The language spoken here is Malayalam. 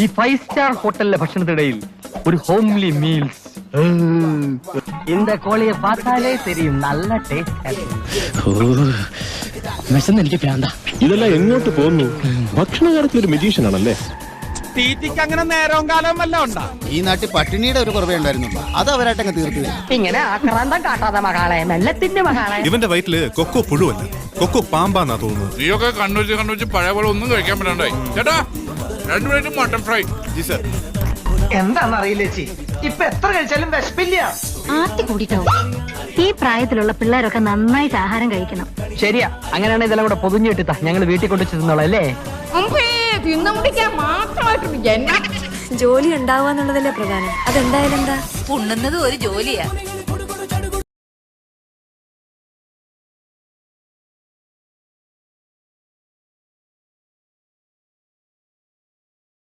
ഈ ഫൈവ് സ്റ്റാർ ഹോട്ടലിലെ ഭക്ഷണത്തിനിടയിൽ ഒരു ഹോംലി മീൽസ് இந்த கோழியை பார்த்தாலே தெரியும் நல்ல டேஸ்ட் വിശന്ന് എനിക്ക് പ്രാന്ത ഇതെല്ലാം എങ്ങോട്ട് പോകുന്നു ഭക്ഷണ കാര്യത്തിൽ ഒരു മെജീഷ്യൻ ആണല്ലേ തീറ്റിക്ക് അങ്ങനെ നേരവും കാലവും വല്ല ഉണ്ടാ? ഈ നാട്ടിൽ പട്ടിണിയുടെ ഒരു കുറവേ ഉണ്ടായിരുന്നുള്ളൂ അത് അവരായിട്ടങ്ങ് തീർത്തു ഇങ്ങനെ ആക്രാന്തം കാട്ടാതെ മകളെ മെല്ലത്തിന്റെ മകളെ ഇവന്റെ വയറ്റിൽ കൊക്കോ പുഴുവല്ല. കൊക്കോ പാമ്പാന്നാ തോന്നുന്നത്. നീയൊക്കെ കണ്ണൂച്ച് കണ്ണൂച്ച് പഴയ പോലെ ഒന്നും കഴിക്കാൻ പറ്റണ്ടായി. ചേട്ടാ രണ്ടു plate mutton fry. Ji sir. എന്താണെന്നറിയില്ല ചേച്ചി. ഇപ്പൊ എത്ര കഴിച്ചാലും വിശപ്പില്ല. ആർത്തി കൂടിട്ടോ? ഈ പ്രായത്തിലുള്ള പിള്ളേരൊക്കെ നന്നായിട്ട് ആഹാരം കഴിക്കണം. ശരിയാ. അങ്ങനെയാണെങ്കിൽ ഇതെല്ലാം കൂടെ പൊതിഞ്ഞിട്ടാ ഞങ്ങൾ വീട്ടിൽ കൊണ്ടു ചെന്നോളാം അല്ലേ? തിന്നു മുടിക്കാൻ മാത്രമായിട്ടുണ്ട് ജന്മ. ജോലി ഉണ്ടാവുക എന്നുള്ളതല്ലേ പ്രധാനം? അതെന്തായാലും എന്താ? ഉണ്ണുന്നത് ഒരു ജോലിയാ.